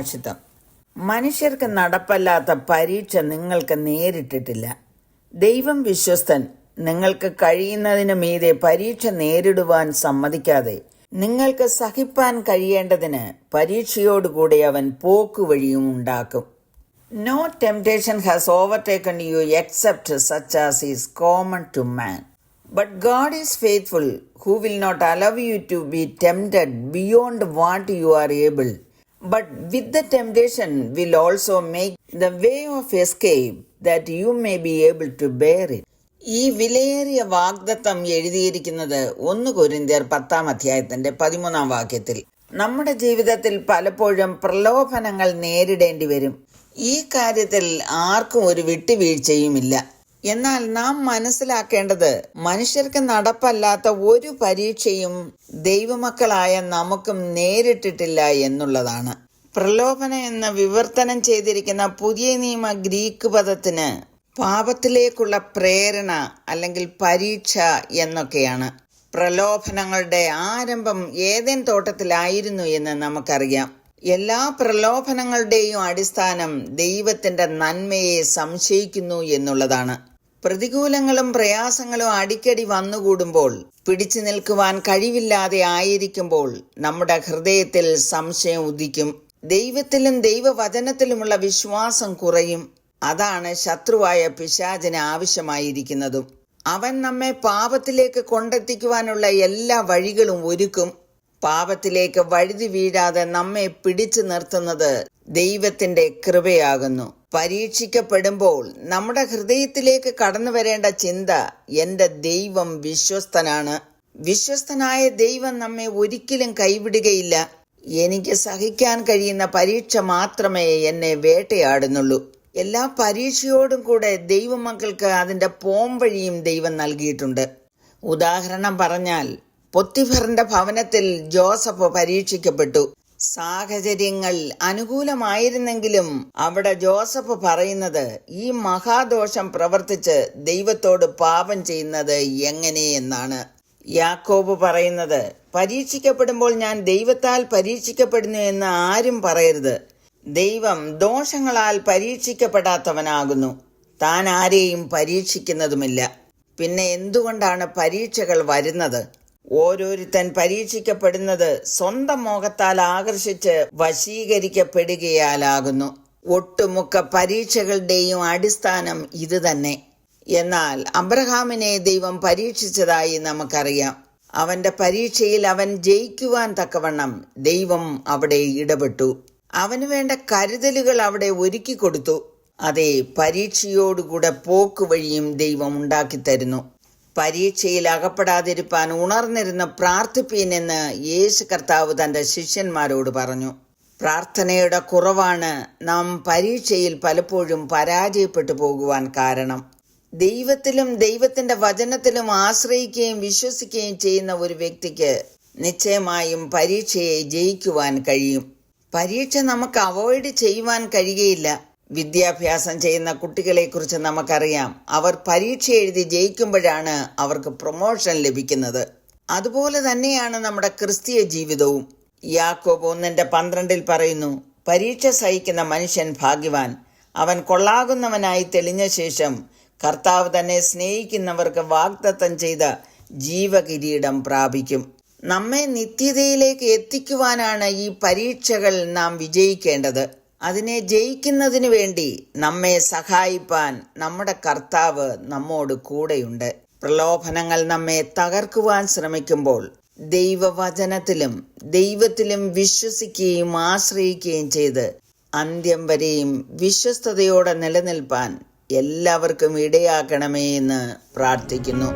സുഭാഷിതം മനുഷ്യർക്ക് നടപ്പല്ലാത്ത പരീക്ഷ നിങ്ങൾക്ക് നേരിട്ടിട്ടില്ല. ദൈവം വിശ്വസ്തൻ നിങ്ങൾക്ക് കഴിയുന്നതിനു മീതെ പരീക്ഷ നേരിടുവാൻ സമ്മതിക്കാതെ നിങ്ങൾക്ക് സഹിപ്പാൻ കഴിയേണ്ടതിന് പരീക്ഷയോടുകൂടി അവൻ പോക്കുവഴിയും ഉണ്ടാക്കും. No temptation has overtaken you except such as is common to man but God is faithful who will not allow you to be tempted beyond what you are able, but with the temptation will also make the way of escape that you may be able to bear it. ഈ വിലയേറിയ വാഗ്ദത്തം എഴുതിയിരിക്കുന്നത് ഒന്ന് കുരിന്തിയർ പത്താം അധ്യായത്തിന്റെ പതിമൂന്നാം വാക്യത്തിൽ. നമ്മുടെ ജീവിതത്തിൽ പലപ്പോഴും പ്രലോഭനങ്ങൾ നേരിടേണ്ടി വരും. ഈ കാര്യത്തിൽ ആർക്കും ഒരു വിട്ടുവീഴ്ചയുമില്ല. എന്നാൽ നാം മനസ്സിലാക്കേണ്ടത് മനുഷ്യർക്ക് നടപ്പല്ലാത്ത ഒരു പരീക്ഷയും ദൈവമക്കളായ നമുക്കും നേരിട്ടിട്ടില്ല എന്നുള്ളതാണ്. പ്രലോഭന എന്ന വിവർത്തനം ചെയ്തിരിക്കുന്ന പുതിയ നിയമ ഗ്രീക്ക് പദത്തിന് പാപത്തിലേക്കുള്ള പ്രേരണ അല്ലെങ്കിൽ പരീക്ഷ എന്നൊക്കെയാണ്. പ്രലോഭനങ്ങളുടെ ആരംഭം ഏതേൻ തോട്ടത്തിലായിരുന്നു എന്ന് നമുക്കറിയാം. എല്ലാ പ്രലോഭനങ്ങളുടെയും അടിസ്ഥാനം ദൈവത്തിന്റെ നന്മയെ സംശയിക്കുന്നു എന്നുള്ളതാണ്. പ്രതികൂലങ്ങളും പ്രയാസങ്ങളും അടിക്കടി വന്നുകൂടുമ്പോൾ പിടിച്ചു നിൽക്കുവാൻ കഴിവില്ലാതെ ആയിരിക്കുമ്പോൾ നമ്മുടെ ഹൃദയത്തിൽ സംശയം ഉദിക്കും. ദൈവത്തിലും ദൈവവചനത്തിലുമുള്ള വിശ്വാസം കുറയും. അതാണ് ശത്രുവായ പിശാചിന് ആവശ്യമായിരിക്കുന്നതും. അവൻ നമ്മെ പാപത്തിലേക്ക് കൊണ്ടെത്തിക്കുവാനുള്ള എല്ലാ വഴികളും ഒരുക്കും. പാപത്തിലേക്ക് വഴുതി വീഴാതെ നമ്മെ പിടിച്ചു നിർത്തുന്നത് ദൈവത്തിന്റെ കൃപയാകുന്നു. പരീക്ഷിക്കപ്പെടുമ്പോൾ നമ്മുടെ ഹൃദയത്തിലേക്ക് കടന്നു വരേണ്ട ചിന്ത എന്റെ ദൈവം വിശ്വസ്തനാണ്. വിശ്വസ്തനായ ദൈവം നമ്മെ ഒരിക്കലും കൈവിടുകയില്ല. എനിക്ക് സഹിക്കാൻ കഴിയുന്ന പരീക്ഷ മാത്രമേ എന്നെ വേട്ടയാടുന്നുള്ളൂ. എല്ലാ പരീക്ഷയോടും കൂടെ ദൈവമക്കൾക്ക് അതിന്റെ പോംവഴിയും ദൈവം നൽകിയിട്ടുണ്ട്. ഉദാഹരണം പറഞ്ഞാൽ പൊത്തിഫറിന്റെ ഭവനത്തിൽ ജോസഫ് പരീക്ഷിക്കപ്പെട്ടു. സാഹചര്യങ്ങൾ അനുകൂലമായിരുന്നെങ്കിലും അവിടെ ജോസഫ് പറയുന്നത് ഈ മഹാദോഷം പ്രവർത്തിച്ച് ദൈവത്തോട് പാപം ചെയ്യുന്നത് എങ്ങനെയെന്നാണ് യാക്കോബ് പറയുന്നത് പരീക്ഷിക്കപ്പെടുമ്പോൾ ഞാൻ ദൈവത്താൽ പരീക്ഷിക്കപ്പെടുന്നു എന്ന് ആരും പറയരുത്. ദൈവം ദോഷങ്ങളാൽ പരീക്ഷിക്കപ്പെടാത്തവനാകുന്നു. താൻ ആരെയും പരീക്ഷിക്കുന്നതുമില്ല. പിന്നെ എന്തുകൊണ്ടാണ് പരീക്ഷകൾ വരുന്നത്? ഓരോരുത്തൻ പരീക്ഷിക്കപ്പെടുന്നത് സ്വന്തം മോഹത്താൽ ആകർഷിച്ച് വശീകരിക്കപ്പെടുകയാലാകുന്നു. ഒട്ടുമുക്ക പരീക്ഷകളുടെയും അടിസ്ഥാനം ഇത് തന്നെ. എന്നാൽ അബ്രഹാമിനെ ദൈവം പരീക്ഷിച്ചതായി നമുക്കറിയാം. അവന്റെ പരീക്ഷയിൽ അവൻ ജയിക്കുവാൻ തക്കവണ്ണം ദൈവം അവിടെ ഇടപെട്ടു. അവന് വേണ്ട കരുതലുകൾ അവിടെ ഒരുക്കി കൊടുത്തു അതെ പരീക്ഷയോടുകൂടെ പോക്കുവഴിയും ദൈവം ഉണ്ടാക്കിത്തരുന്നു. പരീക്ഷയിൽ അകപ്പെടാതിരിപ്പാൻ ഉണർന്നിരുന്ന് പ്രാർത്ഥിപ്പീൻ എന്ന് യേശു കർത്താവ് തന്റെ ശിഷ്യന്മാരോട് പറഞ്ഞു. പ്രാർത്ഥനയുടെ കുറവാണ് നാം പരീക്ഷയിൽ പലപ്പോഴും പരാജയപ്പെട്ടു പോകുവാൻ കാരണം. ദൈവത്തിലും ദൈവത്തിന്റെ വചനത്തിലും ആശ്രയിക്കുകയും വിശ്വസിക്കുകയും ചെയ്യുന്ന ഒരു വ്യക്തിക്ക് നിശ്ചയമായും പരീക്ഷയെ ജയിക്കുവാൻ കഴിയും. പരീക്ഷ നമുക്ക് അവോയ്ഡ് ചെയ്യുവാൻ കഴിയുകയില്ല. വിദ്യാഭ്യാസം ചെയ്യുന്ന കുട്ടികളെക്കുറിച്ച് നമുക്കറിയാം. അവർ പരീക്ഷ എഴുതി ജയിക്കുമ്പോഴാണ് അവർക്ക് പ്രൊമോഷൻ ലഭിക്കുന്നത്. അതുപോലെ തന്നെയാണ് നമ്മുടെ ക്രിസ്തീയ ജീവിതവും. യാക്കോബ് ഒന്നിന്റെ പന്ത്രണ്ടിൽ പറയുന്നു പരീക്ഷ സഹിക്കുന്ന മനുഷ്യൻ ഭാഗ്യവാൻ. അവൻ കൊള്ളാകുന്നവനായി തെളിഞ്ഞ ശേഷം കർത്താവ് തന്നെ സ്നേഹിക്കുന്നവർക്ക് വാഗ്ദത്തം ചെയ്ത ജീവകിരീടം പ്രാപിക്കും. നമ്മെ നിത്യതയിലേക്ക് എത്തിക്കുവാനാണ് ഈ പരീക്ഷകൾ നാം വിജയിക്കേണ്ടത്. അതിനെ ജയിക്കുന്നതിന് വേണ്ടി നമ്മെ സഹായിപ്പാൻ നമ്മുടെ കർത്താവ് നമ്മോട് കൂടെയുണ്ട്. പ്രലോഭനങ്ങൾ നമ്മെ തകർക്കുവാൻ ശ്രമിക്കുമ്പോൾ ദൈവവചനത്തിലും ദൈവത്തിലും വിശ്വസിക്കുകയും ആശ്രയിക്കുകയും ചെയ്ത് അന്ത്യം വരെയും വിശ്വസ്തയോടെ നിലനിൽപ്പാൻ എല്ലാവർക്കും ഇടയാക്കണമേ എന്ന് പ്രാർത്ഥിക്കുന്നു.